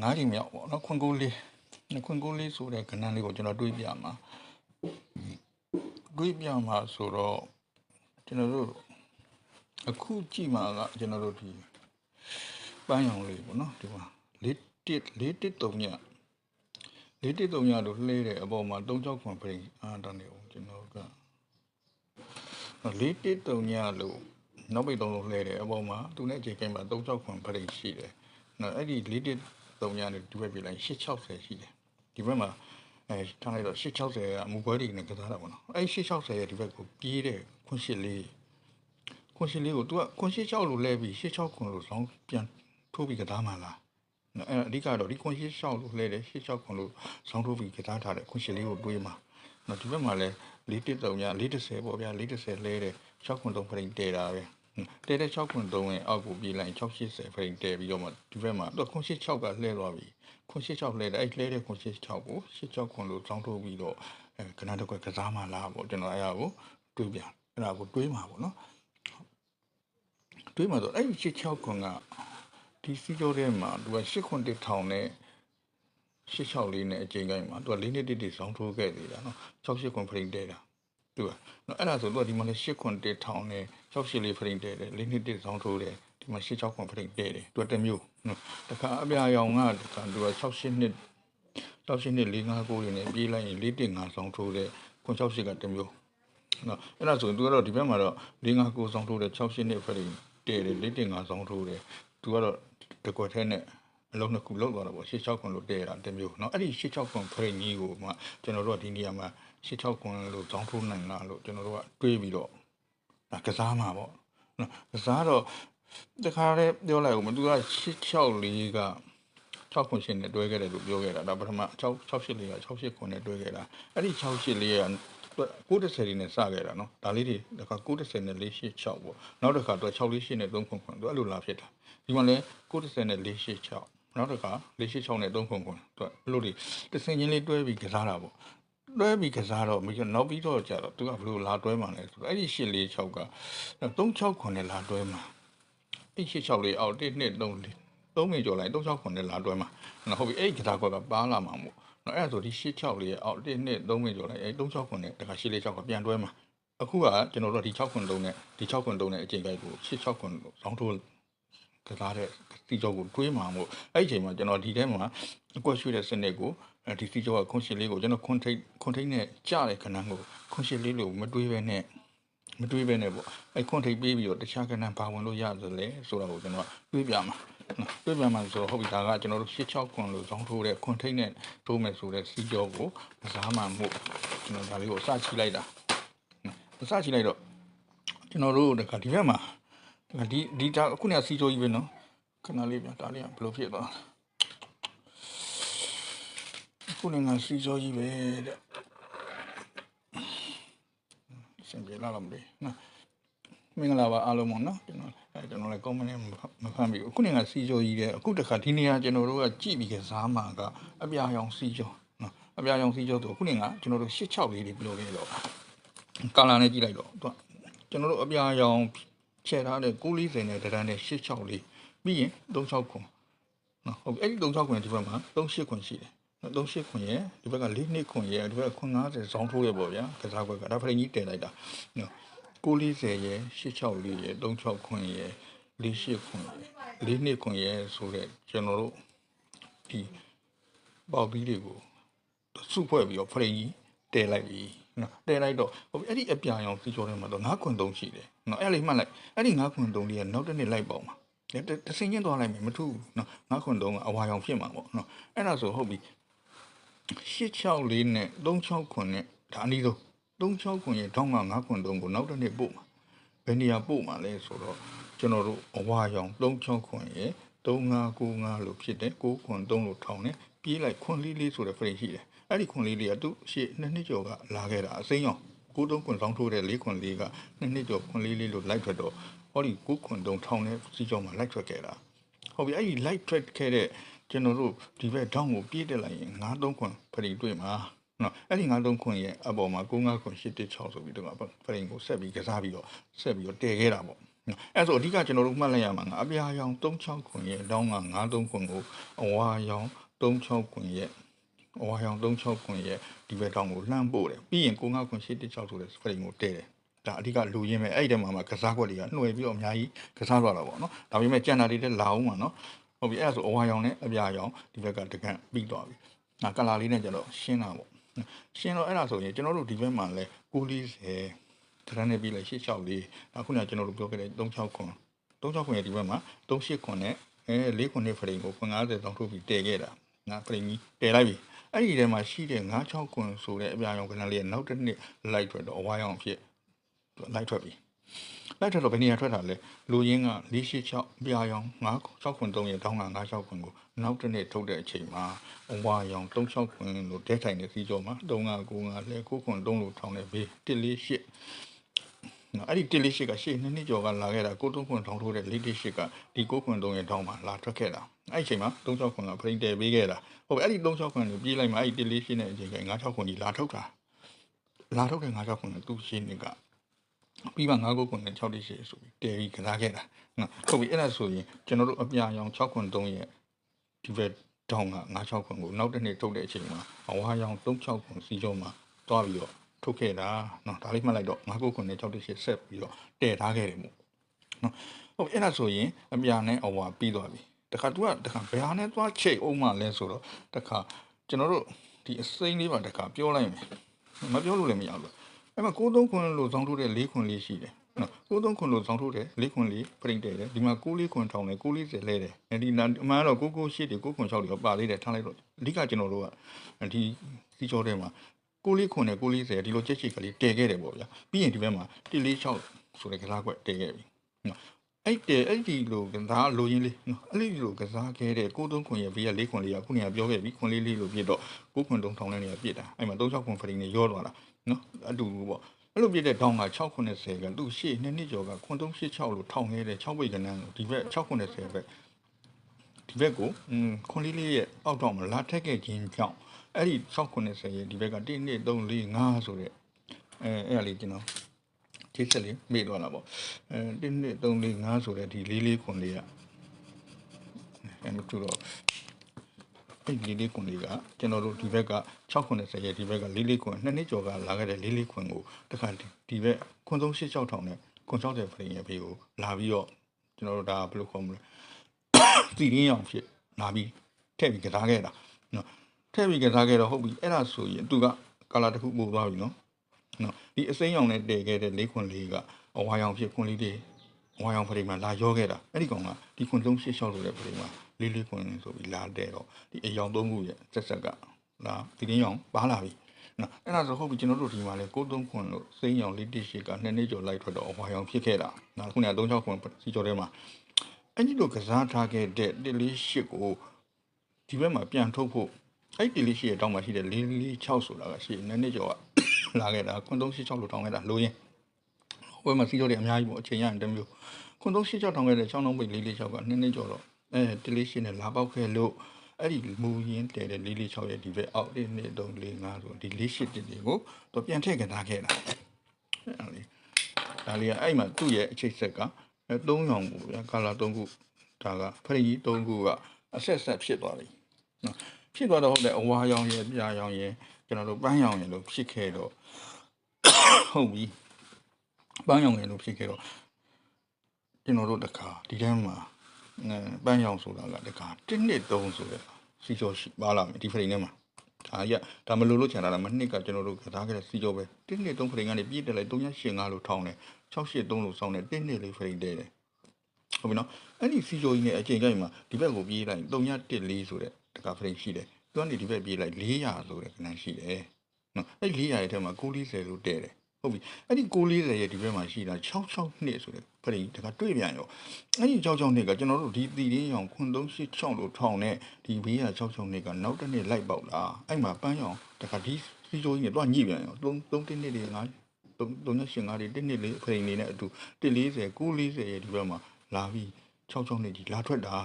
ငါးချိန်မြောက်ပေါ့နော်ခွန်ကိုလေးခွန်ကိုလေးဆိုတဲ့ခဏလေးကိုကျွန်တော်တွေးပြမှာတွေးပြမှာဆိုတော့ကျွန်တော်တို့အခုကြည့်မှာကကျွန်တော်တို့ဒီပန်းရောင်လေးပေါ့နော်ဒီမှာလေးတစ်လေးတစ်တုံညလေးတစ်တုံညလို့လှဲတဲ့အပေါ်မှာ36ခွန်ပြင်အာတန်းနေဦးကျွန်တော်ကလေးတစ်တုံညလို့နောက်ပိတ်သုံးလို့လှဲတဲ့အပေါ်မှာသူနဲ့အခြေကိန်းမှာ36ခွန်ပြင်ရှိတယ်နော်အဲ့ဒီလေးတစ် တုံညနဲ့ဒီဘက်ပြလိုက်860ရှိတယ်ဒီဘက်မှာအဲထားလိုက်တော့860ကအမူပွဲတွေနဲ့ကစားတာပေါ့နော်အဲ့860ရဲ့ဒီဘက်ကိုပြေးတဲ့ခွန်ရှစ်လေးခွန်ရှင်လေးကို तू ကခွန်ရှင်း6လို့လဲပြီး86ခွန်လို့ဆောင်းပြန်ထိုးပြီးကစားမှလားနော်အဲ့အဓိကတော့ဒီခွန်ရှင်း6လို့လဲတယ်86ခွန်လို့ဆောင်းထိုးပြီးကစားထားတဲ့ခွန်ရှင်လေးကိုတွေးမှာနော်ဒီဘက်မှာလဲ413ည430ပေါ့ဗျာ430လဲတယ်6ခွန်3ဖရိန်တဲတာပဲ တဲတဲ့6ခွန်3ရဲ့အောက်ကိုပြေးလိုက်680ဖရိန်တဲပြီးတော့မှဒီဘက်မှာသူခွန်ရှင်း6ကလှဲသွားပြီခွန်ရှင်း6လှဲတယ်အဲ့လှဲတဲ့ခွန်ရှင်း6ကို86ခွန်လို့ဆောင်းထိုးပြီးတော့အဲကနတော့ကစားမှလားပေါ့ကျွန်တော်အဲ့ဒါကိုတွေးပြန်အဲ့ဒါကိုတွေးမှာပေါ့နော်တွေးမှာတော့အဲ့ဒီ66ခွန်ကဒီစီကြောထဲမှာသူက8ခွန်တစ်ထောင်နဲ့86လေးနဲ့အချိန်တိုင်းမှာသူက၄နှစ်တစ်တစ်ဆောင်းထိုးခဲ့သေးတာနော်68ခွန်ဖရိန်တဲတာ သူကနော်အဲ့ဒါဆိုသူကဒီမှာလဲ8ခွန်တစ်ထောင်နဲ့68လေးဖရိန်တဲတယ်၄နှစ်တစ်ဆောင်းထိုးတယ်ဒီမှာ86ခွန်ဖရိန်တဲတယ်သူကတစ်မျိုးနော်တခါအပြာရောင်ကတခါသူက68နှစ်68နှစ်4 5 9လေးနဲ့ပြေးလိုက်ရင်4တစ်5ဆောင်းထိုးတယ်ခွန်68ကတစ်မျိုးနော်အဲ့ဒါဆိုသူကတော့ဒီဘက်မှာတော့၄၅ကိုဆောင်ထိုးတယ်6ရှင်းနှစ်ဖရိတဲတယ်၄တင်၅ဆောင်ထိုးတယ်သူကတော့တကွက်ထဲနဲ့အလုံးနှစ်ခုလောက်သွားတာပေါ့86ခွန်လို့တဲတာတစ်မျိုးနော်အဲ့ဒီ86ခွန်ဖရိကြီးကိုမှကျွန်တော်တို့ကဒီနေရာမှာ 86ခွန်လို့ဆောင်ထိုးနိုင်လားလို့ကျွန်တော်တို့ကတွေးပြီးတော့ဒါကစားမှာပေါ့နော်ကစားတော့တခါတည်းပြောလိုက်ဦးမသူက664က6ခွန်ရှင်နဲ့တွဲခဲ့တယ်လို့ပြောခဲ့တာဒါပထမ6 68လေးက68ခွန်နဲ့တွဲခဲ့တာအဲ့ဒီ68လေးက90လေးနဲ့စခဲ့တာနော်ဒါလေးတွေတခါ90နဲ့486ပေါ့နောက်တစ်ခါတော့648နဲ့3ခွန်ခွန်သူအဲ့လိုလာဖြစ်တာဒီမှာလဲ90နဲ့486နောက်တစ်ခါ486နဲ့3ခွန်ခွန်သူအဲ့လိုတွေတစင်ချင်းလေးတွဲပြီးကစားတာပေါ့ တွဲပြီးကစားတော့မိကနောက်ပြီးတော့ကြာတော့သူကဘယ်လိုလာတွဲမှလဲဆိုတော့အဲ့ဒီ846က36ခွန်နဲ့လာတွဲမှာအဲ့86လေးအောက်1 2 3 4 3မိကျော်လိုက်36ခွန်နဲ့လာတွဲမှာနော်ဟုတ်ပြီအဲ့ဒီကစားကွက်ကပါလာမှာမို့နော်အဲ့ဒါဆိုဒီ86လေးရဲ့အောက်1 2 3မိကျော်လိုက်အဲ့36ခွန်နဲ့တခါ846ကပြန်တွဲမှာအခုကကျွန်တော်တို့ဒီ6ခွန်3နဲ့ဒီ6ခွန်3နဲ့အချိန်ကိုက်ကို86ခွန်ဇောင်းထိုး ကစားတဲ့တီကျော်ကိုတွေးမှာမို့အဲ့ဒီအချိန်မှာကျွန်တော်ဒီထဲမှာအကွက်ရွှေ့တဲ့စနစ်ကိုဒီတီကျော်ကခွန်ရှစ်လေးကိုကျွန်တော်ခွန်ထိတ်ခွန်ထိတ်နဲ့ကြားတဲ့ခဏကိုခွန်ရှစ်လေးလို့မတွေးပဲနဲ့မတွေးပဲနဲ့ပေါ့အဲ့ခွန်ထိတ်ပေးပြီးတော့တခြားကဏ္ဍဘာဝင်လို့ရသလဲဆိုတာကိုကျွန်တော်တွေးပြမှာတွေးပြမှာဆိုတော့ဟုတ်ပြီဒါကကျွန်တော်တို့86ခွန်လို့ဇောင်းထိုးတဲ့ခွန်ထိတ်နဲ့ထိုးမယ်ဆိုတဲ့စီကျော်ကိုကစားမှမို့ကျွန်တော်ဒါလေးကိုစချိလိုက်တာစချိလိုက်တော့ကျွန်တော်တို့တခါဒီဘက်မှာ ဒီဒီဒါအခုနကစီကျော်ကြီးပဲနော်ခဏလေးပြန်ဒါလေးကဘယ်လိုဖြစ်သွားလဲခုနကစီကျော်ကြီးပဲတဲ့စင်ပြေလာလားမသိနော်မင်္ဂလာပါအားလုံးပေါ့နော်ကျွန်တော်အဲကျွန်တော်လည်းကောင်းမနေမဖမ်းပြီအခုနေကစီကျော်ကြီးတဲ့အခုတခါဒီနေရာကျွန်တော်တို့ကကြည့်ပြီးကစားမှာကအပြာရောင်စီကျော်နော်အပြာရောင်စီကျော်ဆိုအခုနေကကျွန်တော်တို့86လေးတွေပြောခဲ့တော့ကာလာနဲ့ကြည့်လိုက်တော့သူကကျွန်တော်တို့အပြာရောင် ချဲထားတဲ့940နဲ့တရန်နဲ့86လေးပြီးရင်36ခွန်နော်ဟုတ်ပြီအဲ့ဒီ36ခွန်ဒီဘက်မှာ38ခွန်ရှိတယ်နော်38ခွန်ရဲ့ဒီဘက်က4နှစ်ခွန်ရဲ့ဒီဘက်ကခွန်90ဇောင်းထိုးရပေါ့ဗျာကစားကွက်ကဒါဖရင်ကြီးတင်လိုက်တာနော်940ရဲ့86လေးရဲ့36ခွန်ရဲ့48ခွန်ရဲ့4နှစ်ခွန်ရဲ့ဆိုတဲ့ကျွန်တော်တို့ဒီပေါက်ပြီးတွေကိုစုဖွဲ့ပြီးတော့ဖရင်ကြီးတဲလိုက်ပြီ နော်တဲလိုက်တော့ဟိုအဲ့ဒီအပြာရောင်စီကျော်ထဲမှာတော့9ခွန်3ရှိတယ်နော်အဲ့လေးမှတ်လိုက်အဲ့ဒီ9ခွန်3လေးကနောက်တစ်နှစ်လိုက်ပေါ့မှာတစင်ချင်းသွားလိုက်မယ်မထူးဘူးနော်9ခွန်3ကအဝါရောင်ဖြစ်မှာပေါ့နော်အဲ့ဒါဆိုဟုတ်ပြီ86လေးနဲ့36ခွန်နဲ့ဒါအနည်းဆုံး36ခွန်ရဲ့ထောင်းက9ခွန်3ကိုနောက်တစ်နှစ်ပို့မှာဘယ်နေရာပို့မှာလဲဆိုတော့ကျွန်တော်တို့အဝါရောင်36ခွန်ရဲ့3595လို့ဖြစ်တယ်6ခွန်3လို့ထောင်းတယ်ပြေးလိုက်ခွန်လေးလေးဆိုတဲ့ frame ရှိတယ် အဲ့ဒီခွန်လေးလေးကသူ့ရှေ့နှစ်နှစ်ကျော်ကလာခဲ့တာအစိမ်းရောင်ကိုသုံးခွန်ဆောင်ထိုးတဲ့လေးခွန်လေးကနှစ်နှစ်ကျော်ခွန်လေးလေးလို့လိုက်ထွက်တော့ဟောဒီကိုခွန်တုံထောင်းတဲ့စီကြောင်မှာလိုက်ထွက်ခဲ့တာဟုတ်ပြီအဲ့ဒီ light thread ခဲ့တဲ့ကျွန်တော်တို့ဒီဘက်ဒေါင်းကိုပြေးတက်လိုက်ရင်9-3ခွန်ဖရီတွေ့မှာနော်အဲ့ဒီ9-3ခွန်ရဲ့အပေါ်မှာ9-9ခွန်8-6ဆိုပြီးတော့ဖရင်ကိုဆက်ပြီးကစားပြီးတော့ဆက်ပြီးတော့တည်ခဲ့တာပေါ့အဲ့ဆိုအဓိကကျွန်တော်တို့မှတ်လိုက်ရမှာငါအပြာရောင်36ခွန်ရဲ့တောင်းက93ခွန်ကိုအဝါရောင်36ခွန်ရဲ့အ ဝါရောင်36ခွန်ရဲ့ဒီဘက်တောင်းကိုလှမ်းပို့တယ်ပြီးရင်95ခွန်816ဆိုတဲ့ frame ကိုတည့်တယ်ဒါအဓိကလူရင်းပဲအဲ့ဒီထဲမှာမှကစားခွက်တွေကနှွယ်ပြီးတော့အများကြီးကစားသွားတာပေါ့နော်ဒါပေမဲ့ကြံတာတွေလည်းလာအောင်ပါနော်ဟုတ်ပြီအဲ့ဒါဆိုအဝါရောင်နဲ့အပြာရောင်ဒီဘက်ကတကန်ပြီးသွားပြီငါကလာလေးနဲ့ကျတော့ရှင်းတာပေါ့ရှင်းတော့အဲ့ဒါဆိုရင်ကျွန်တော်တို့ဒီဘက်မှာလဲ940တရနဲ့ပြီးလဲ86လေးအခုနကကျွန်တော်တို့ပြောခဲ့တဲ့36ခွန်36ခွန်ရဲ့ဒီဘက်မှာ38ခွန်နဲ့အဲ4ခွန်နဲ့ဖရိန်ကိုခွန်90တောင်းထုတ်ပြီးတည်ခဲ့တာငါဖရိန်ကြီးတည်လိုက်ပြီ အဲ့ဒီထဲမှာရှိတဲ့96ခွန်ဆိုတဲ့အပြာရောင်ကနလေးကနောက်တစ်နှစ်လိုက်ထွက်တော့အဝါရောင်ဖြစ်လိုက်ထွက်ပြီလိုက်ထွက်တော့ဘယ်နေရာထွက်တာလဲလူရင်းက486ပြာရောင်9 6ခွန်3ရဲ့တောင်းက96ခွန်ကိုနောက်တစ်နေ့ထုတ်တဲ့အချိန်မှာအဝါရောင်36ခွန်လို့တဲထိုင်တဲ့စီကြောမှာ3က9ကလဲ9ခွန်3လို့ထောင်းတယ်ဘေး148 နော်အဲ့ဒီ1လေးရှိကရှေ့နှစ်နှစ်ကျော်ကလာခဲ့တာကိုတုံးခွန်ထောင်းထိုးတဲ့လေးတစ်ရှိကဒီကိုခွန်3ရဲ့ထောင်းမှာလာထွက်ခဲ့တာအဲ့ဒီအချိန်မှာ36ခွန်ကပရိန်တယ်ပေးခဲ့တာဟုတ်ပြီအဲ့ဒီ36ခွန်ကိုပြေးလိုက်မှအဲ့ဒီ1လေးရှိတဲ့အချိန်က96ခွန်ကြီးလာထုတ်တာလာထုတ်တဲ့96ခွန်ကသူ့ရှင်းနေကပြီးမှ9ခုခွန်နဲ့6တိရှိဆိုပြီးတယ်ပြီးကစားခဲ့တာနော်ဟုတ်ပြီအဲ့ဒါဆိုရင်ကျွန်တော်တို့အပြာရောင်6ခွန်3ရဲ့ဒီဘက်တောင်းက96ခွန်ကိုနောက်တစ်နေ့ထုတ်တဲ့အချိန်မှာအဝါရောင်36ခွန်စီကျော်မှာတွားပြီးတော့ ထုတ်ခဲ့တာနော်ဒါလေးမှတ်လိုက်တော့9ခုခွန်နဲ့6တိရှိဆက်ပြီးတော့တည်ထားခဲ့တယ်မို့နော်ဟုတ်ပြီအဲ့ဒါဆိုရင်အပြာနဲ့အဝါပြီးသွားပြီတခါ तू ကတခါဘယ်ဟာနဲ့သွားချိတ်အောင်မှလဲဆိုတော့တခါကျွန်တော်တို့ဒီအစိမ့်လေးပါတခါပြောလိုက်မယ်မပြောလို့လည်းမရဘူးအဲ့မှာ93ခွန်လို့ဇောင်းထိုးတဲ့4ခွန်လေးရှိတယ်နော်93ခွန်လို့ဇောင်းထိုးတယ်4ခွန်လေးပရိတ်တယ်တယ်ဒီမှာ94ခွန်ထောင်းတယ်940လဲတယ်အဲဒီအမှန်တော့998တွေ9ခွန်6တွေပါသေးတယ်ထားလိုက်တော့အဓိကကျွန်တော်တို့ကဒီစီချောထဲမှာ 94ခွန်နဲ့940ဒီလိုချက်ချစ်ကလေးတည်ခဲ့တယ်ပေါ့ဗျာပြီးရင်ဒီဘက်မှာ146ဆိုတဲ့ကစားကွက်တည်ခဲ့ပြီနော်အဲ့တဲ့အဲ့ဒီလိုကစားလိုရင်းလေးနော်အဲ့ဒီလိုကစားခဲ့တဲ့93ခွန်ရဲ့ဘေးက4ခွန်လေးကခုနကပြောခဲ့ပြီခွန်လေးလေးလို့ပြစ်တော့9ခွန်3ထောင်းတဲ့နေရာပြစ်တာအဲ့မှာ36ခွန်ဖရိနဲ့ရောသွားတာနော်အတူတူပေါ့အဲ့လိုပြတဲ့တောင်းက690ကသူ့ရှေ့နှစ်နှစ်ကျော်ကခွန်386လို့ထောင်ခဲ့တဲ့6ပိတ်ကနန်းကိုဒီဘက်690ဘက်ဒီဘက်ကိုอืมခွန်လေးလေးရဲ့အောက်တော့မလာထက်ခဲ့ခြင်းကြောင့် အဲ့ဒီ690ရဲ့ဒီဘက်က1 2 3 4 5ဆိုတဲ့အဲအဲ့ဒါလေးကျွန်တော်ချိတ်ဆက်လေးမေ့သွားတာပေါ့အဲ1 2 3 4 5ဆိုတဲ့ဒီလေးလေးခွန်လေးကအဲမထူတော့အဲ့ဒီလေးခွန်လေးကကျွန်တော်တို့ဒီဘက်က690ရဲ့ဒီဘက်ကလေးလေးခွန်နှစ်နှစ်ကျော်ကလာခဲ့တဲ့လေးလေးခွန်ကိုတခါဒီဘက်ခွန်386ထောင်နဲ့ခွန်60ဖရိရဲ့ဘေးကိုလာပြီးတော့ကျွန်တော်တို့ဒါဘယ်လိုခေါ်မလဲစီရင်းအောင်ဖြစ်လာပြီးထည့်ပြီးကစားခဲ့တာနော် ထည့်ပြီးကစားခဲ့တော့ဟုတ်ပြီအဲ့ဒါဆိုရင်သူကကာလာတစ်ခုပို့သွားပြီနော်နော်ဒီအစိမ်းရောင်နဲ့တည်ခဲ့တဲ့လေးခွန်လေးကအဝါရောင်ဖြစ်ခွန်လေးတွေအဝါရောင်ဖရိမှာလာရောခဲ့တာအဲ့ဒီကောင်ကဒီခွန်386လို့တဲ့ဖရိမှာလေးလေးခွန်ဆိုပြီးလာတဲ့တော့ဒီအယောင်သုံးခုရဲ့ဆက်ဆက်ကလာဒီတင်းရောင်ပါလာပြီနော်အဲ့ဒါဆိုဟုတ်ပြီကျွန်တော်တို့ဒီမှာလဲ63ခွန်လို့စိမ်းရောင်လေးတစ်ရှိကနှစ်နှစ်ကျော်လိုက်ထွက်တော့အဝါရောင်ဖြစ်ခဲ့တာနော်ခုနက36ခွန်စီကျော်ထဲမှာအဲ့ဒီလိုကစားထားခဲ့တဲ့တစ်လေးရှိကိုဒီဘက်မှာပြန်ထုတ်ဖို့ အဲ့ဒီလေးရှိရဲ့တောင်းမှရှိတဲ့လေးလေး6ဆိုတာကရှိနှစ်နှစ်ကျော်ကလာခဲ့တာခွန်386လို့တောင်းခဲ့တာလိုရင်းဟိုမှာစီကျော်တွေအများကြီးပေါ့အချိန်ရရင်တမျိုးခွန်386တောင်းခဲ့တဲ့6နှုံးပိတ်လေးလေး6ကနှစ်နှစ်ကျော်တော့အဲတလေးရှိနဲ့လာပေါက်ခဲ့လို့အဲ့ဒီမူရင်းတဲတဲ့လေးလေး6ရဲ့ဒီဘက်အောက်1 2 3 4 5ဆိုဒီလေးရှိတစ်တွေကိုတော့ပြန်ထည့်ကြတာခဲ့တာအဲ့လေဒါလေးကအဲ့မှာသူ့ရဲ့အချိတ်ဆက်ကအဲ3ရောင်ကိုဗျာကာလာ3ခုဒါကဖရီကြီး3ခုကအဆက်ဆက်ဖြစ်သွားပြီနော် ဖြစ်သွားတော့ဟုတ်တယ်အဝါရောင်ရဲ့ပြာရောင်ရဲ့ကျွန်တော်တို့ပန်းရောင်ရဲ့လို့ဖြစ်ခဲ့တော့ဟုတ်ပြီပန်းရောင်ရဲ့လို့ဖြစ်ခဲ့တော့ကျွန်တော်တို့တခါဒီထဲမှာအဲပန်းရောင်ဆိုတာကတခါ1နှစ်3ဆိုတဲ့စီကျော်ရှိပါလာမယ်ဒီဖရိန်ထဲမှာဒါရဒါမလို့လို့ချန်တာလားမနှစ်ကကျွန်တော်တို့ကစားခဲ့တဲ့စီကျော်ပဲ1နှစ်3ဖရိန်ကနေပြည့်တက်လိုက်385လို့ထောင်းတယ်683လို့စောင်းတယ်1နှစ်လေးဖရိန်တဲတယ်ဟုတ်ပြီနော်အဲ့ဒီစီကျော်ကြီးနဲ့အချိန်ကြိုင်မှာဒီဘက်ကိုပြေးလိုက်314ဆိုတဲ့ တခါဖရိန်ရှိတယ်သူကနေဒီဘက်ပြေးလိုက်400ဆိုတဲ့ခဏရှိတယ်နော်အဲ့400ရဲ့ထဲမှာ940လို့တဲ့တယ်ဟုတ်ပြီအဲ့ဒီ640ရဲ့ဒီဘက်မှာရှိတာ66နှစ်ဆိုတဲ့ဖရိတခါတွေ့ပြန်ရောအဲ့ဒီ66နှစ်ကကျွန်တော်တို့ဒီတီရင်းရောင်9386လို့ထောင်နဲ့ဒီဘေးက66နှစ်ကနောက်တစ်နှစ်လိုက်ပေါက်လာအဲ့မှာပန်းရောင်တခါဒီစီချိုးကြီးနဲ့တော့ညှိပြန်ရော3 3နှစ်တွေငါ3 385တွေတစ်နှစ်လေးဖရိနေနဲ့အတူ140 940ရဲ့ဒီဘက်မှာလာပြီး66နှစ်ကြီးလာထွက်တာ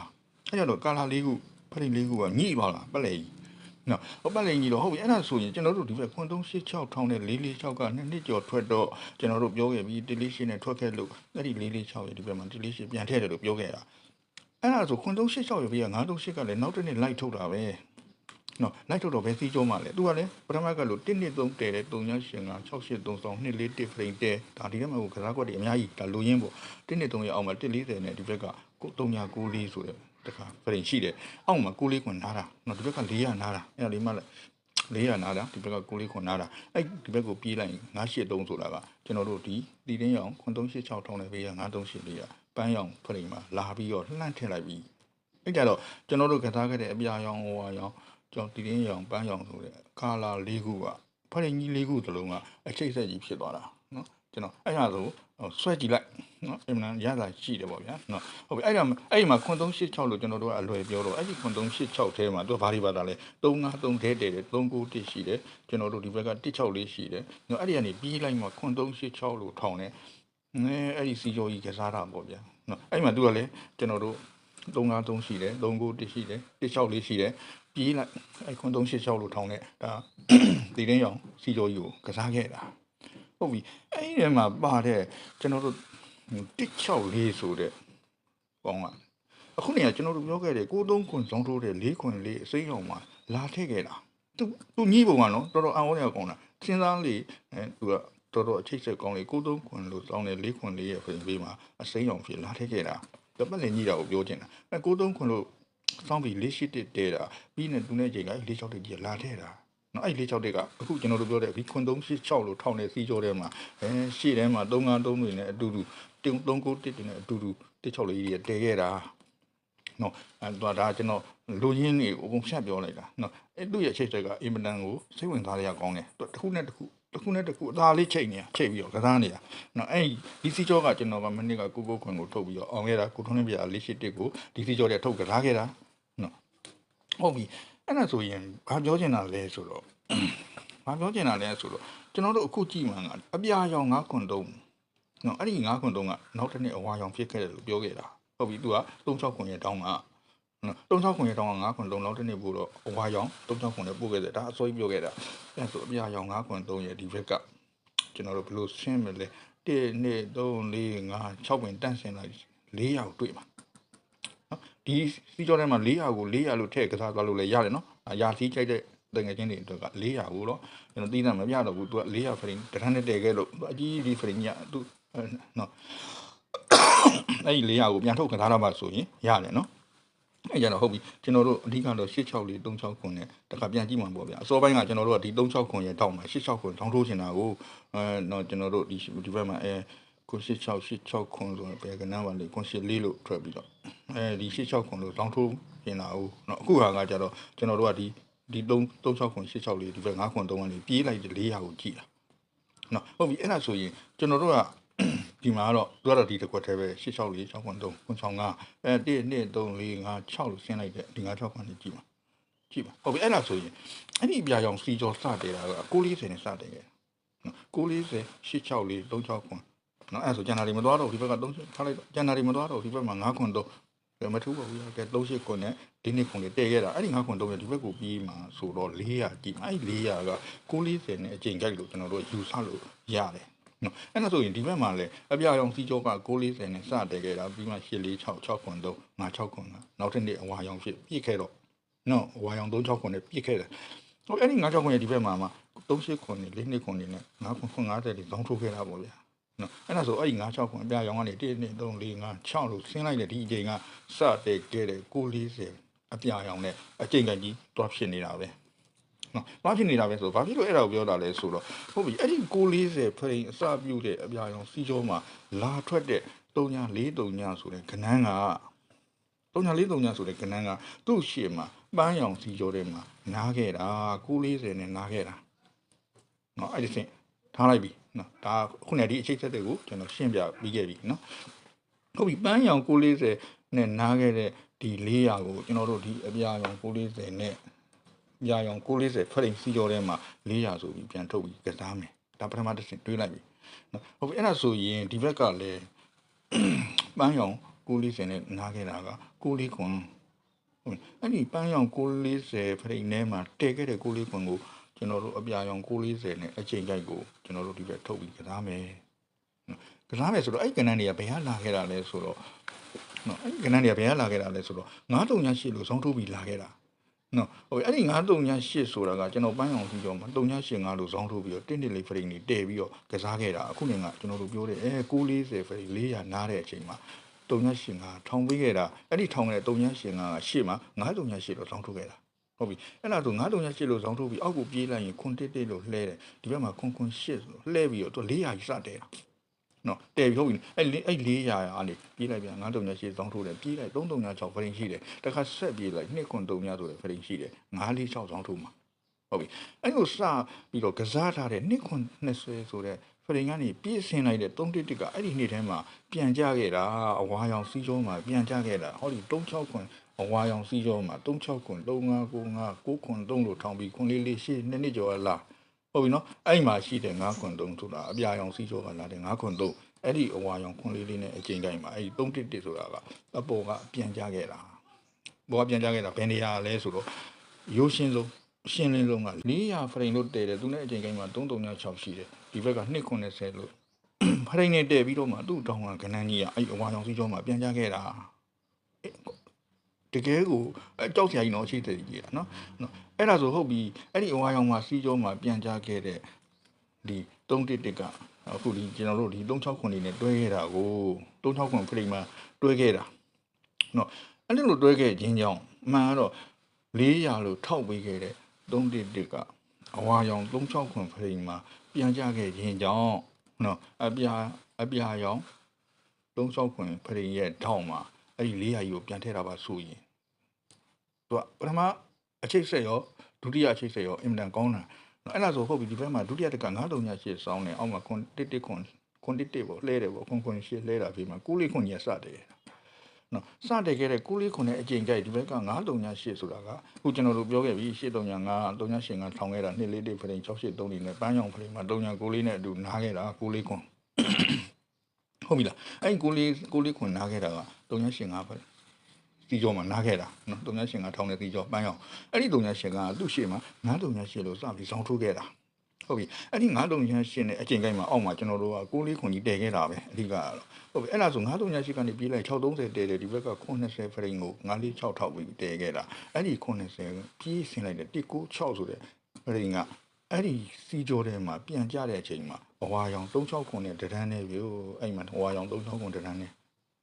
အဲ့ကြတော့ကာလာလေးခု ဖရိလေးခုကညှိပါလားပလဲကြီးနော်ဟိုပတ်လိန်ကြီးတော့ဟုတ်ပြီအဲ့ဒါဆိုရင်ကျွန်တော်တို့ဒီဘက်ခွန်386ထောင်းနဲ့446ကနှစ်နှစ်ကျော်ထွက်တော့ကျွန်တော်တို့ပြောခဲ့ပြီး148နဲ့ထွက်ခဲ့လို့အဲ့ဒီ446ရဲ့ဒီဘက်မှာ148ပြန်ထည့်တယ်လို့ပြောခဲ့တာအဲ့ဒါဆိုခွန်386ရဲ့ဘေးက938ကလည်းနောက်တစ်နေ့လိုက်ထုတ်တာပဲနော်လိုက်ထုတ်တော့ဘယ်စီးကြောမှလဲသူကလည်းပထမကလို့1နှစ်3တဲတယ်3ညရှင်က6832 241ဖရိန်တဲဒါဒီထဲမှာကစားကွက်တွေအများကြီးဒါလိုရင်းပေါ့1နှစ်3ရဲ့အောက်မှာ140နဲ့ဒီဘက်က394ဆိုတဲ့ တခါဖရိန်ရှိတယ်အောက်မှာ94ခွန်နားတာနော်ဒီဘက်က400နားတာအဲ့ဒါလေးမှလည်း400နားတာဒီဘက်က94ခွန်နားတာအဲ့ဒီဘက်ကိုပြေးလိုက်983ဆိုတာကကျွန်တော်တို့ဒီတီတင်းရောင်9386ထောင်းတဲ့ဘေးက938လေးကပန်းရောင်ဖရိန်မှာလာပြီးတော့လှန့်ထည့်လိုက်ပြီးအဲ့ကြတော့ကျွန်တော်တို့ကစားခဲ့တဲ့အပြာရောင်ဟိုဟာရောင်ကျွန်တော်တီတင်းရောင်ပန်းရောင်ဆိုတဲ့ကာလာ၄ခုကဖရိန်ကြီး၄ခုသလုံးကအချိတ်ဆက်ကြီးဖြစ်သွားတာနော် ကျွန်တော်အဲ့ဒါဆိုဆွဲကြည့်လိုက်နော်အမှန်ရတာရှိတယ်ပေါ့ဗျာနော်ဟုတ်ပြီအဲ့ဒါအဲ့ဒီမှာခွန်386လို့ကျွန်တော်တို့ကအလွယ်ပြောတော့အဲ့ဒီခွန်386ထဲမှာသူကဘာတွေပါတာလဲ353ထဲတည်တယ်391ရှိတယ်ကျွန်တော်တို့ဒီဘက်က164ရှိတယ်နော်အဲ့ဒီကနေပြီးလိုက်မှာခွန်386လို့ထောင်းတယ်နဲအဲ့ဒီစီဂျိုကြီးကစားတာပေါ့ဗျာနော်အဲ့ဒီမှာသူကလည်းကျွန်တော်တို့353ရှိတယ်391ရှိတယ်164ရှိတယ်ပြေးလိုက်အဲ့ခွန်386လို့ထောင်းတဲ့ဒါဒီတင်းရောင်စီဂျိုကြီးကိုကစားခဲ့တာ ဟုတ်ပြီအဲ့ဒီထဲမှာပါတဲ့ကျွန်တော်တို့164ဆိုတဲ့ကောင်းကအခုနေကကျွန်တော်တို့ပြောခဲ့တယ်93ခွန်ဇုံထိုးတဲ့4ခွန်4အစိမ်းရောင်မှာလာထည့်ခဲ့တာသူသူမြည်ပုံကနော်တော်တော်အံ့ဩရကောင်းတာစဉ်းစားလေအဲသူကတော်တော်အချိတ်ဆက်ကောင်းလေ93ခွန်လို့စောင်းတဲ့4ခွန်4ရဲ့ပြင်ပေးမှာအစိမ်းရောင်ဖြစ်လာထည့်ခဲ့တာတပတ်လည်ကြီးတာကိုပြောချင်တာအဲ93ခွန်လို့စောင်းပြီး4ရှိတစ်တဲတာပြီးနေသူနဲ့ချိန်က4 6တစ်ကြီးလာထည့်တာ နော်အဲ့လေး6တက်ကအခုကျွန်တော်တို့ပြောတဲ့ဒီခွန်386လို့ထောင်းတဲ့စီးကြောထဲမှာအဲရှေ့ထဲမှာ353တွေနဲ့အတူတူ391တွေနဲ့အတူတူ16လေးကြီးတည်ခဲ့တာနော်အဲတော့ဒါကျွန်တော်လူရင်းတွေအကုန်ဖြတ်ပြောလိုက်တာနော်အဲ့သူ့ရဲ့အချိတ်တွေကအင်မတန်ကိုစိတ်ဝင်စားရကောင်းတယ်တစ်ခုနဲ့တစ်ခုတစ်ခုနဲ့တစ်ခုအသာလေးချိန်နေရချိန်ပြီးတော့ကစားနေတာနော်အဲ့ဒီစီကြောကကျွန်တော်ကမနစ်ကကိုကိုခွန်ကိုထုတ်ပြီးတော့အောင်ခဲ့တာကိုထုံးနေပြလေးရှိတစ်ကိုဒီစီကြောတဲ့ထုတ်ကစားခဲ့တာနော်ဟုတ်ပြီ အဲ့ဒါဆိုရင်ဘာပြောချင်တာလဲဆိုတော့ဘာပြောချင်တာလဲဆိုတော့ကျွန်တော်တို့အခုကြည့်မှကအပြာရောင်9ခွန်တုံးနော်အဲ့ဒီ9ခွန်တုံးကနောက်တစ်နေ့အဝါရောင်ဖြစ်ခဲ့တယ်လို့ပြောခဲ့တာဟုတ်ပြီ तू က36ခွန်ရဲ့တောင်းကနော်36ခွန်ရဲ့တောင်းက9ခွန်တုံးနောက်တစ်နေ့ပို့တော့အဝါရောင်36ခွန်နဲ့ပို့ခဲ့တယ်ဒါအစိုးရပြောခဲ့တာအဲ့ဆိုအပြာရောင်9ခွန်တုံးရဲ့ဒီဘက်ကကျွန်တော်တို့ဘယ်လိုဆင်းမလဲ1 2 3 4 5 6ခွင်တန့်ဆင်းလိုက်၄ယောက်တွေ့မှာ နော်ဒီစီကြောထဲမှာ400ကို400လို့ထည့်ကစားသွားလို့လည်းရတယ်နော်။ရာစီးကြိုက်တဲ့တငယ်ချင်းတွေအတွက်က400ကိုတော့ကျွန်တော်သိတာမပြတော့ဘူး။ तू က400 frame တရန်းနဲ့တည်ခဲ့လို့အကြီးဒီ frame ညသူနော်အဲ့ဒီ400ကိုပြန်ထုတ်ကစားတော့မှဆိုရင်ရတယ်နော်။အဲ့ကြတော့ဟုတ်ပြီကျွန်တော်တို့အဓိကတော့86လေး36ခွန်နဲ့တခါပြန်ကြည့်မှာပေါ့ဗျာအစောပိုင်းကကျွန်တော်တို့ကဒီ36ခွန်ရဲ့တောက်မှာ86ခွန်ထောင်းထိုးချင်တာကိုအဲတော့ကျွန်တော်တို့ဒီဒီဘက်မှာအဲ ကို86 86ခွန်ဆိုတော့ဘယ်ကနန်းပါလေခွန်84လို့ထွက်ပြီးတော့အဲဒီ86ခွန်လို့တောင်းထိုးပြင်တာဟုတ်เนาะအခုဟာကကြတော့ကျွန်တော်တို့ကဒီဒီ3 36ခွန်86လေးဒီဘက်5ခွန်3ခွန်လေးပြေးလိုက်400ကိုကြည့်တာเนาะဟုတ်ပြီအဲ့ဒါဆိုရင်ကျွန်တော်တို့ကဒီမှာတော့သူကတော့ဒီတစ်ခွက်တည်းပဲ86လေး6ခွန်3ခွန်6 5အဲ1 2 3 4 5 6လို့ဆင်းလိုက်တဲ့ဒီ5 6ခွန်လေးကြည့်ပါကြည့်ပါဟုတ်ပြီအဲ့ဒါဆိုရင်အဲ့ဒီအပြာရောင်စီကျော်စတယ်တာက640နဲ့စတယ်ခဲ့နော်640 86လေး36ခွ န်နော်အဲ့ဆိုကျန်တာတွေမသွားတော့ဒီဘက်က30ထားလိုက်တော့ကျန်တာတွေမသွားတော့ဒီဘက်မှာ9ခွန်3မထူးပါဘူးကဲ38ခွန်နဲ့ဒီနှစ်ခွန်လေးတည်ခဲ့တာအဲ့ဒီ9ခွန်3ရဲ့ဒီဘက်ကိုပြီးမှဆိုတော့400ကြည့်အဲ့ဒီ400က940နဲ့အချိန်ကြိုက်လို့ကျွန်တော်တို့ယူဆလို့ရတယ်နော်အဲ့ဒါဆိုရင်ဒီဘက်မှာလည်းအပြာရောင်စီကြောက940နဲ့စတည်ခဲ့တာပြီးမှ846 6ခွန်3 56ခွန်ကနောက်ထပ်နေ့အဝါရောင်ဖြစ်ပြည့်ခဲ့တော့နော်အဝါရောင်36ခွန်နဲ့ပြည့်ခဲ့တယ်ဟိုအဲ့ဒီ96ခွန်ရဲ့ဒီဘက်မှာမှ38ခွန်နဲ့4နှစ်ခွန်နဲ့9ခွန်50တွေတောင်းထုတ်ခဲ့တာပေါ့ဗျာ နော်အဲ့ဒါဆိုအဲ့ဒီ9 6ခွန်အပြာရောင်ကနေ1 2 3 4 5 6လို့ဆင်းလိုက်တဲ့ဒီအချိန်ကစတဲ့ကဲတဲ့940အပြာရောင်နဲ့အချိန်ကန်ကြီးတွားဖြစ်နေတာပဲနော်ဘာဖြစ်နေတာပဲဆိုဘာဖြစ်လို့အဲ့ဒါကိုပြောတာလဲဆိုတော့ဟုတ်ပြီအဲ့ဒီ940ဖရိန်အစပြုတ်တဲ့အပြာရောင်စီးကြောမှာလာထွက်တဲ့343ညဆိုတဲ့ခဏန်းက343ညဆိုတဲ့ခဏန်းကသူ့ရှေ့မှာပန်းရောင်စီးကြောထဲမှာနားခဲ့တာ940နဲ့နားခဲ့တာနော်အဲ့ဒီစင်ထားလိုက်ပြီ နော်ဒါခုနကဒီအချိတ်ဆက်တွေကိုကျွန်တော်ရှင်းပြပြီးခဲ့ပြီနော်ဟုတ်ပြီပန်းရောင်940နဲ့နားခဲ့တဲ့ဒီ400ကိုကျွန်တော်တို့ဒီအပြာရောင်940နဲ့ပြာရောင်940ထွက်ရင်စီကြောထဲမှာ400ဆိုပြီးပြန်ထုတ်ပြီးကစားမယ်ဒါပထမတစ်ဆင့်တွေးလိုက်ပြီနော်ဟုတ်ပြီအဲ့ဒါဆိုရင်ဒီဘက်ကလည်းပန်းရောင်940နဲ့နားခဲ့တာက940ခွန်ဟုတ်အဲ့ဒီပန်းရောင်640ဖရိတ်ထဲမှာတည်ခဲ့တဲ့640ခွန်ကို ကျွန်တော်တို့အပြာရောင်640နဲ့အချိန်ကြိုက်ကိုကျွန်တော်တို့ဒီဘက်ထုတ်ပြီးကစားမယ်ကစားမယ်ဆိုတော့အဲ့ကဏ္ဍတွေကဘယ်ဟာလာခဲ့တာလဲဆိုတော့နော်အဲ့ကဏ္ဍတွေကဘယ်ဟာလာခဲ့တာလဲဆိုတော့938လို့ဇောင်းထုတ်ပြီးလာခဲ့တာနော်ဟုတ်ပြီအဲ့ဒီ938ဆိုတာကကျွန်တော်ပန်းရောင်ပြီးတော့မှ385လို့ဇောင်းထုတ်ပြီးတော့တင်းတင်းလေးဖရိတ်နေတည်ပြီးတော့ကစားခဲ့တာအခုနေကကျွန်တော်တို့ပြောတယ်အဲ640ဖရိတ်400နားတဲ့အချိန်မှာ385ထောင်ပေးခဲ့တာအဲ့ဒီထောင်ခဲ့တဲ့385ကရှေ့မှာ938လို့ဇောင်းထုတ်ခဲ့တာ ဟုတ်ပြီအဲ့ဒါဆို938လို့ဇောင်းထုတ်ပြီးအောက်ကိုပြေးလိုက်ရင်ခွန်တစ်တစ်လို့လှဲတယ်ဒီဘက်မှာခွန်ခွန်8ဆိုလှဲပြီးတော့သူ400ကြီးစတယ်နော်တယ်ပြီဟုတ်ပြီအဲ့လေအဲ့400ရာလေပြေးလိုက်ပြန်938ဇောင်းထုတ်တယ်ပြေးလိုက်336ဖရင်ရှိတယ်တခါဆက်ပြေးလိုက်2ခွန်3ညဆိုတဲ့ဖရင်ရှိတယ်946ဇောင်းထုတ်မှာဟုတ်ပြီအဲ့လိုစပြီးတော့ကစားထားတဲ့2ခွန်20ဆိုတဲ့ဖရင်ကနေပြည့်စင်လိုက်တဲ့3တစ်တစ်ကအဲ့ဒီနေ့ထဲမှာပြန်ကြခဲ့တာအဝါရောင်စီးကျုံးမှာပြန်ကြခဲ့တာဟောဒီ36ခွန် အဝါရောင်စီးကျုံးမှာ36ခွန်3595 9ခွန်3လို့ထောင်ပြီးခွန်လေးလေးရှေ့နှစ်နှစ်ကျော်လာဟုတ်ပြီနော်အဲ့မှာရှိတဲ့9ခွန်3ဆိုတာအပြာရောင်စီးကျုံးကလာတဲ့9ခွန်3အဲ့ဒီအဝါရောင်ခွန်လေးလေးနဲ့အချိန်တိုင်းမှာအဲ့ဒီ3တစ်တစ်ဆိုတာကအပေါ်ကပြန်ကြခဲ့တာဘောကပြန်ကြခဲ့တာဘယ်နေရာလဲဆိုတော့ရိုးရှင်းဆုံးရှင်းလင်းဆုံးက400ဖရိန်လို့တည်တယ်သူနဲ့အချိန်တိုင်းမှာ336ရှိတယ်ဒီဘက်က290လို့ဖရိန်နဲ့တည်ပြီးတော့မှသူ့တောင်းကကနန်းကြီးကအဲ့အဝါရောင်စီးကျော်မှာပြန်ကြခဲ့တာ တကယ်ကိုအကြောက်စရာကြီးတော့ရှိတယ်ကြီးอ่ะเนาะအဲ့ဒါဆိုဟုတ်ပြီအဲ့ဒီအဝါရောင်မှာစီးကျော်မှာပြန်ကြခဲ့တဲ့ဒီ311ကအခုဒီကျွန်တော်တို့ဒီ369နေနဲ့တွဲခဲ့တာကို369ဖရိန်မှာတွဲခဲ့တာเนาะအဲ့လိုတွဲခဲ့ခြင်းကြောင့်အမှန်ကတော့400လို့ထောက်ပေးခဲ့တဲ့311ကအဝါရောင်369ဖရိန်မှာပြန်ကြခဲ့ခြင်းကြောင့်နော်အပြာအပြာရောင်36ခွင်ဖရင်ရဲ့ထောင်းမှာအဲ့ဒီ400ကြီးကိုပြန်ထည့်တာပါဆိုရင် သူကပထမအချိတ်ဆက်ရောဒုတိယအချိတ်ဆက်ရောအင်မတန်ကောင်းတာနော်အဲ့ဒါဆိုဟုတ်ပြီဒီဘက်မှာဒုတိယတက9388စောင်းနေအောက်မှာခွန်တစ်တစ်ခွန်ခွန်တစ်တစ်ပေါ့လှဲတယ်ပေါ့ခွန်ခွန်ရှေ့လှဲတာပြီးမှကူးလေးခွန်ကြီးစတယ်နော်စတယ်ခဲ့တဲ့ကူးလေးခွန်နဲ့အကျင့်ကြိုက်ဒီဘက်က9388ဆိုတာကအခုကျွန်တော်တို့ပြောခဲ့ပြီ8335 385ထောင်ခဲ့တာ2လေးတစ်ဖရင်683နေနဲ့ပန်းရောင်ဖရင်မှာ39လေးနဲ့အတူနားခဲ့တာကူးလေးခွန်ဟုတ်ပြီလားအဲ့ကူးလေးကူးလေးခွန်နားခဲ့တာက385ဖရင် စီကျော်မှာနားခဲ့တာနော်385ထောင်တဲ့စီကျော်ပန်းရောင်အဲ့ဒီ385ကသူ့ရှေ့မှာ9388လို့စပြီးစောင်းထိုးခဲ့တာဟုတ်ပြီအဲ့ဒီ9388နဲ့အကျင့်ကိုင်းမှာအောက်မှာကျွန်တော်တို့ကကိုးလေးခွန်ကြီးတည်ခဲ့တာပဲအဓိကကတော့ဟုတ်ပြီအဲ့ဒါဆို9388ကနေပြေးလိုက်630တည်တယ်ဒီဘက်က90ဖရိန်ကို946ထောက်ပြီးတည်ခဲ့တာအဲ့ဒီ90ပြေးဆင်းလိုက်တယ်196ဆိုတဲ့ဖရိန်ကအဲ့ဒီစီဂျိုထဲမှာပြန်ကြတဲ့အချိန်မှာဘဝရောင်36ခွန်နဲ့တဒန်းနဲ့ပြို့အဲ့မှာဘဝရောင်36ခွန်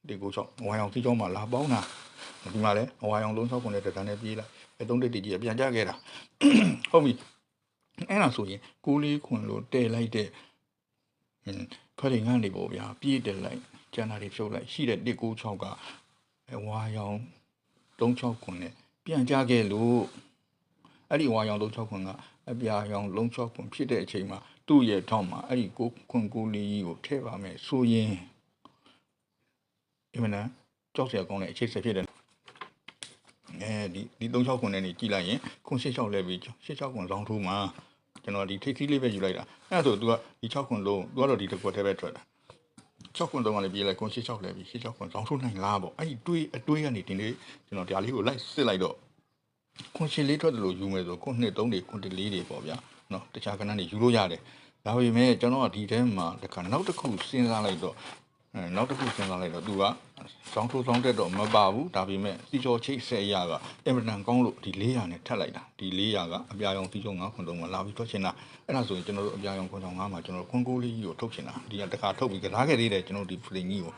တဒန်းနဲ့196ဘဝရောင်စီဂျိုမှာလာပေါင်းတာဒီမှာလဲဘဝရောင်36ခွန်နဲ့တဒန်းနဲ့ပြေးလိုက်အဲ3တက်တီကြီးပြန်ကြခဲ့တာဟုတ်ပြီအဲ့ဒါဆိုရင်ကိုလေးခွန်လို့တည်လိုက်တဲ့ဖရိန်ကနေပေါ့ဗျာပြေးတယ်လိုက်ကျန်တာတွေဖြုတ်လိုက်ရှိတဲ့196ကအဝါရောင်36ခွန်နဲ့ပြန်ကြခဲ့လို့အဲ့ဒီဝါရောင်36ခွန်ကအပြာရောင်လုံး6ခွန်ဖြစ်တဲ့အချိန်မှာသူ့ရဲ့ထောက်မှာအဲ့ဒီကိုခွန်ကိုလေးကြီးကိုထည့်ပါမယ်ဆိုရင် အမှန်တန်ကြောက်စရာကောင်းတဲ့အချိန်ဆက်ဖြစ်တယ်အဲဒီဒီ36ခွန်နဲ့နေကြည့်လိုက်ရင်ခွန်86လဲပြီး86ခွန်လောင်းထိုးမှာကျွန်တော်ဒီထိတ်သီးလေးပဲယူလိုက်တာအဲ့ဒါဆို तू ကဒီ6ခွန်လုံး तू ကတော့ဒီတစ်ခွက်ထဲပဲထွက်တာ6ခွန်တော့လည်းပြေးလိုက်ခွန်86လဲပြီး86ခွန်လောင်းထိုးနိုင်လားပေါ့အဲ့ဒီတွေးအတွေးကနေဒီနေ့ကျွန်တော်ဒါလေးကိုလိုက်စစ်လိုက်တော့ခွန်ရှင်လေးထွက်တယ်လို့ယူမယ်ဆိုခွန်နှစ်3တွေခွန်တလေးတွေပေါ့ဗျာနော်တခြားကဏ္ဍတွေယူလို့ရတယ်ဒါပေမဲ့ကျွန်တော်ကဒီထဲမှာတခါနောက်တစ်ခုစဉ်းစားလိုက်တော့ အဲနောက်တစ်ခုစဉ်းစားလိုက်တော့သူကစောင်းထိုးစောင်းတက်တော့မပါဘူးဒါပေမဲ့စီချောချိတ်ဆက်ရကအင်မတန်ကောင်းလို့ဒီ400နဲ့ထပ်လိုက်တာဒီ400ကအပြာရောင်စီချော9ခွန်တုံးမှာလာပြီးထွက်ချင်တာအဲ့ဒါဆိုရင်ကျွန်တော်တို့အပြာရောင်ခွန်ဆောင်9မှာကျွန်တော်ခွန်ကိုလေးကြီးကိုထုတ်ချင်တာဒီကတခါထုတ်ပြီးကစားခဲ့သေးတယ်ကျွန်တော်ဒီဖလင်ကြီးကို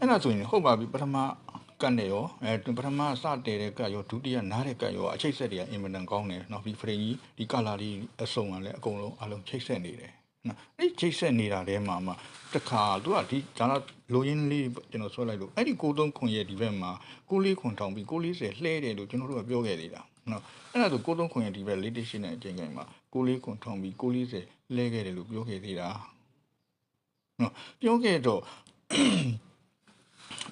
အဲ့ဒါဆိုရင်ဟုတ်ပါပြီပထမကတ်နဲ့ရောအဲပထမစတဲတဲ့ကတ်ရောဒုတိယနားတဲ့ကတ်ရောအချိတ်ဆက်တွေကအင်မတန်ကောင်းတယ်နော်ဒီဖရင်ကြီးဒီကလာလေးအစုံကလည်းအကုန်လုံးအလုံးချိတ်ဆက်နေတယ်နော် အဲ့ချိတ်ဆက်နေတာတဲမှာမှတခါသူကဒီဒါတော့လိုရင်းလေးကျွန်တော်ဆွဲလိုက်လို့အဲ့ဒီကိုသုံးခွန်ရဲ့ဒီဘက်မှာကိုလေးခွန်ထောင်ပြီးကိုလေးဆယ်လှဲတယ်လို့ကျွန်တော်တို့ကပြောခဲ့သေးတာနော်အဲ့ဒါဆိုကိုသုံးခွန်ရဲ့ဒီဘက်လေးတစ်ရှင်းတဲ့အချိန်တိုင်းမှာကိုလေးခွန်ထောင်ပြီးကိုလေးဆယ်လှဲခဲ့တယ်လို့ပြောခဲ့သေးတာနော်ပြောခဲ့တော့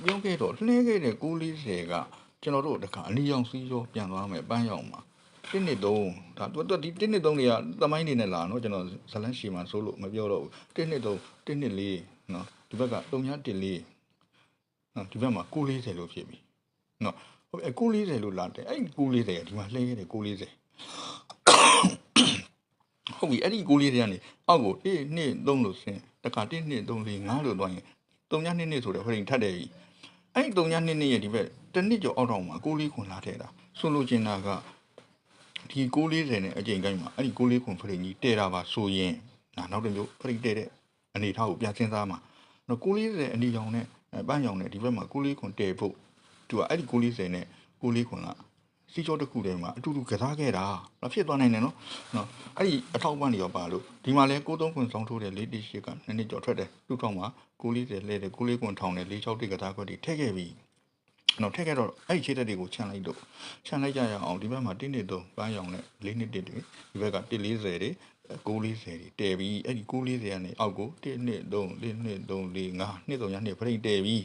ပြောခဲ့တော့လှဲခဲ့တဲ့940ကကျွန်တော်တို့တခါအနီရောင်စီးရောပြန်သွားမယ်ပန်းရောင်မှာ တစ်နှစ်သုံးဒါသူကဒီတစ်နှစ်သုံးတွေကသမိုင်းနေနဲ့လာနော်ကျွန်တော်ဇလန်းရှီမှာဆိုလို့မပြောတော့ဘူးတစ်နှစ်သုံးတစ်နှစ်လေးနော်ဒီဘက်က3ည1လေးနော်ဒီဘက်မှာ940လို့ဖြစ်ပြီနော်ဟုတ်ပြီ940လို့လာတယ်အဲ့ဒီ940ကဒီမှာလှည့်ရတယ်940ဟုတ်ပြီအဲ့ဒီ940ကနေအောက်ကို1 2 3လို့ဆင်းတခါ1 2 3 4 5လို့သွားရင်3ည2နှစ်ဆိုတော့ဟိုရင်ထပ်တယ်ပြီအဲ့ဒီ3ည2နှစ်ရဲ့ဒီဘက်တစ်နှစ်ကျော်အောက်တောင်မှာ940ခွန်လာထဲတာဆိုလိုချင်တာက ဒီ940နဲ့အချိန်ကိုင်းမှာအဲ့ဒီ940ခွန်ဖရိန်ကြီးတဲတာပါဆိုရင်ဒါနောက်တစ်မျိုးဖရိန်တဲတဲ့အနေထားကိုပြန်စဉ်းစားမှာနော်940အနီရောင်နဲ့ပန်းရောင်နဲ့ဒီဘက်မှာ940ခွန်တဲဖို့သူကအဲ့ဒီ940နဲ့940ခွန်ကစီချောတစ်ခုတည်းမှာအတူတူကစားခဲ့တာမဖြစ်သွားနိုင်တယ်နော်နော်အဲ့ဒီအထောက်ပံ့တွေရောပါလို့ဒီမှာလဲ63ခွန်ဆောင်ထိုးတဲ့၄တိရှိကနှစ်နှစ်ကျော်ထွက်တယ်သူ့ထောင်မှာ940လဲတယ်94ခွန်ထောင်တယ်46တိကစားခွက်တွေထည့်ခဲ့ပြီ နော်ထည့်ခဲ့တော့အဲ့ဒီခြေတက်တွေကိုခြံလိုက်တော့ခြံလိုက်ကြရအောင်ဒီဘက်မှာ1နှစ်3ပန်းရောင်နဲ့4နှစ်တစ်တွေဒီဘက်က140တွေ940တွေတည်ပြီးအဲ့ဒီ940ကနေအောက်ကို1နှစ်3 4နှစ်3 4 5နှစ်3ညနှစ်ဖရိတ်တည်ပြီး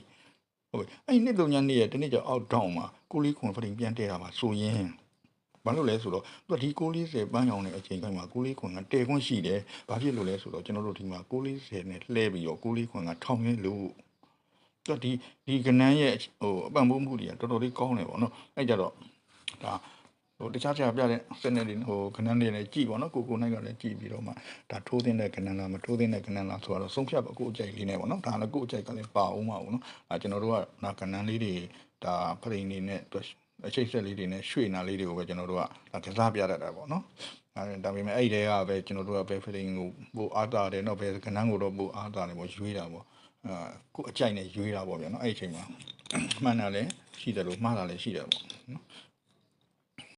ဟုတ်ပြီအဲ့ဒီနှစ်3ညနှစ်ရဲ့တနေ့ကျအောက်တောင်မှာ9လေးခွန်ဖရိတ်ပြန်တည်တာပါဆိုရင်ဘာလို့လဲဆိုတော့သူကဒီ640ပန်းရောင်တဲ့အချိန်တိုင်းမှာ640ခွန်ကတဲခွန်းရှိတယ်။ဘာဖြစ်လို့လဲဆိုတော့ကျွန်တော်တို့ဒီမှာ640နဲ့လှည့်ပြီးတော့640ခွန်ကထောင်ရင်းလို့ သူကဒီဒီကနန်းရဲ့ဟိုအပံ့ပိုးမှုတွေကတော်တော်လေးကောင်းတယ်ပေါ့နော်။အဲ့ကြတော့ဒါဟိုတခြားခြားပြတဲ့စနစ်တွေဟိုကနန်းတွေလည်းကြည့်ပေါ့နော်ကိုကိုနိုင်ကလည်းကြည့်ပြီးတော့မှဒါထိုးတဲ့ကနန်းလားမထိုးတဲ့ကနန်းလားဆိုတော့ဆုံးဖြတ်ပါကိုအကြိုက်လေးနဲ့ပေါ့နော်ဒါလည်းကိုအကြိုက်ကလည်းပါအောင်ပါဘူးနော်အဲကျွန်တော်တို့ကဒါကနန်းလေးတွေဒါဖရိန်နေနဲ့သူအချိတ်ဆက်လေးတွေနဲ့ရွှေနာလေးတွေကိုပဲကျွန်တော်တို့ကဒါကစားပြတတ်တာပေါ့နော်အဲဒါပေမဲ့အဲ့ဒီတည်းကပဲကျွန်တော်တို့ကပဲဖလင်းကိုပို့အားတာတယ်တော့ပဲကနန်းကိုတော့ပို့အားတာတယ်ပေါ့ရွေးတာပေါ့ အာကိုအကြိုက်နဲ့ရွေးတာပေါ့ဗျာနော်အဲ့ဒီအချိန်မှာမှန်တာလည်းရှိတယ်လို့မှားတာလည်းရှိတယ်ပေါ့နော်